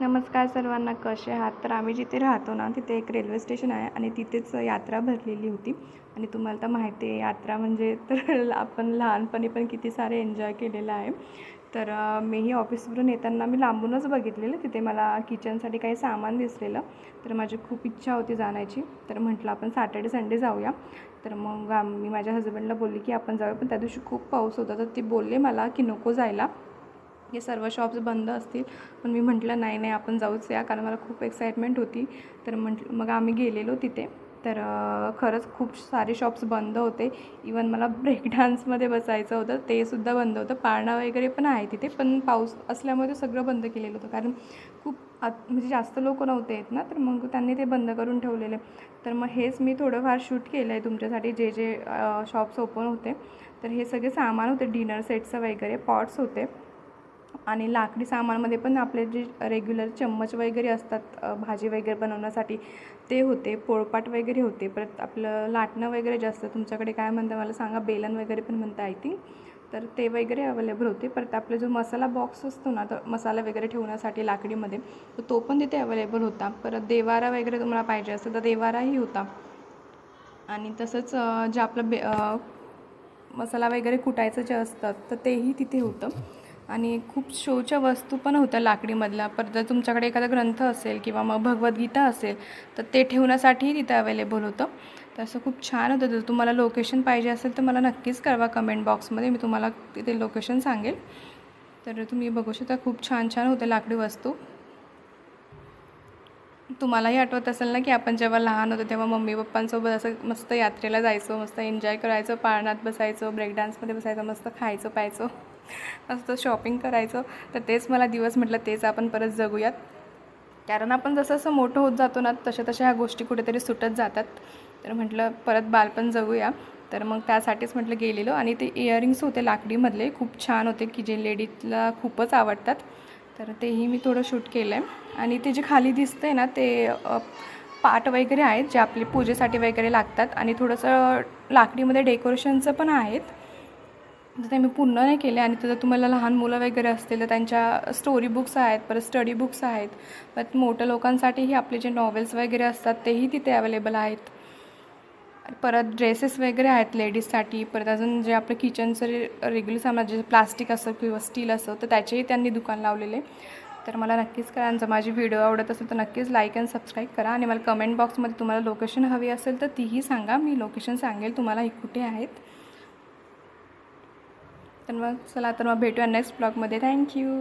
नमस्कार सर्वांना कसे आहात? तर आम्ही जिथे राहतो ना तिथे एक रेल्वे स्टेशन आहे आणि तिथेच यात्रा भरलेली होती. आणि तुम्हाला तर माहिती आहे यात्रा म्हणजे तर आपण लहानपणी पण किती सारे एन्जॉय केलेलं आहे. तर मीही ऑफिसवरून येताना मी लांबूनच बघितलेलं तिथे मला किचनसाठी काही सामान दिसलेलं. तर माझी खूप इच्छा होती जाण्याची. तर म्हटलं आपण सॅटर्डे संडे जाऊया. तर मग आम्ही माझ्या हजबंडला बोलली की आपण जाऊया पण त्या दिवशी खूप पाऊस होता तर ते बोलले मला की नको जायला. हे सर्व शॉप्स बंद असतील. पण मी म्हटलं नाही नाही आपण जाऊच या. कारण मला खूप एक्साइटमेंट होती. तर म्हटलं मग आम्ही गेलेलो तिथे. तर खरंच खूप सारे शॉप्स बंद होते. इवन मला ब्रेक डान्समध्ये बसायचं होतं. ते सुद्धा बंद होतं. पाळणा वगैरे पण आहे तिथे. पण पाऊस असल्यामुळे ते सगळं बंद केलेलं होतं. कारण खूप आत म्हणजे जास्त लोक नव्हते आहेत ना. तर मग त्यांनी ते बंद करून ठेवलेले. तर मग हेच मी थोडंफार शूट केलं आहे तुमच्यासाठी. जे जे शॉप्स ओपन होते. तर हे सगळे सामान होते. डिनर सेटचं वगैरे पॉट्स होते. आणि लाकडी सामानमध्ये पण आपले जे रेग्युलर चम्मच वगैरे असतात भाजी वगैरे बनवण्यासाठी ते होते पोळपाट वगैरे होते. परत आपलं लाटणं वगैरे जास्त. तुमच्याकडे काय म्हणतं मला सांगा. बेलन वगैरे पण म्हणतं आय थिंक. तर ते वगैरे अवेलेबल होते. परत आपला जो मसाला बॉक्स असतो ना तर मसाला वगैरे ठेवण्यासाठी लाकडीमध्ये तर तो पण तिथे अवेलेबल होता. परत देवारा वगैरे तुम्हाला पाहिजे असेल तर देवाराही होता. आणि तसंच जे आपलं बे मसाला वगैरे कुटायचं जे असतं तर तेही तिथे होतं. आणि खूप शोच्या वस्तू पण होत्या लाकडीमधल्या. परत जर तुमच्याकडे एखादा ग्रंथ असेल किंवा मग भगवद्गीता असेल तर ते ठेवण्यासाठीही तिथे अवेलेबल होतं. तर असं खूप छान होतं. जर तुम्हाला लोकेशन पाहिजे असेल तर मला नक्कीच कळवा कमेंट बॉक्समध्ये मी तुम्हाला तिथे लोकेशन सांगेल. तर तुम्ही बघू शकता खूप छान छान होते लाकडी वस्तू. तुम्हालाही आठवत असेल ना की आपण जेव्हा लहान होतो तेव्हा मम्मी पप्पांसोबत असं मस्त यात्रेला जायचो मस्त एन्जॉय करायचो पाळणात बसायचो ब्रेक डान्समध्ये बसायचं मस्त खायचो प्यायचो. असं शॉपिंग करायचं. तर तेच मला दिवस म्हटलं तेच आपण परत जगूयात. कारण आपण जसं जसं मोठं होत जातो ना तशा तशा ह्या गोष्टी कुठेतरी सुटत जातात. तर म्हटलं परत बालपण जगूया. तर मग त्यासाठीच म्हटलं गेलेलो. आणि ते इयरिंग्स होते लाकडीमधले खूप छान होते की जे लेडीजला खूपच आवडतात. तर तेही मी थोडं शूट केलं आहे आणि ते जे खाली दिसतंय ना ते पाट वगैरे आहेत जे आपले पूजेसाठी वगैरे लागतात. आणि थोडंसं लाकडीमध्ये डेकोरेशनचं पण आहेत. ते मी पूर्ण नाही केले आणि तर तुम्हाला लहान मुलं वगैरे असतील तर त्यांच्या स्टोरी बुक्स आहेत परत स्टडी बुक्स आहेत. परत मोठ्या लोकांसाठीही आपले जे नॉवेल्स वगैरे असतात तेही तिथे अवेलेबल आहेत. परत ड्रेसेस वगैरे आहेत लेडीजसाठी परत अजून जे आपलं किचनचं रेग्युलर सामान जे प्लास्टिक असं किंवा स्टील असं तर त्याचेही त्यांनी दुकान लावलेले. तर मला नक्कीच करा. आणि जर माझी व्हिडिओ आवडत असेल तर नक्कीच लाईक अँड सबस्क्राईब करा. आणि मला कमेंट बॉक्समध्ये तुम्हाला लोकेशन हवी असेल तर तीही सांगा. मी लोकेशन सांगेल. तुम्हाला ही कुठे आहेत. तर मग चला तर मग भेटूया नेक्स्ट ब्लॉगमध्ये थँक्यू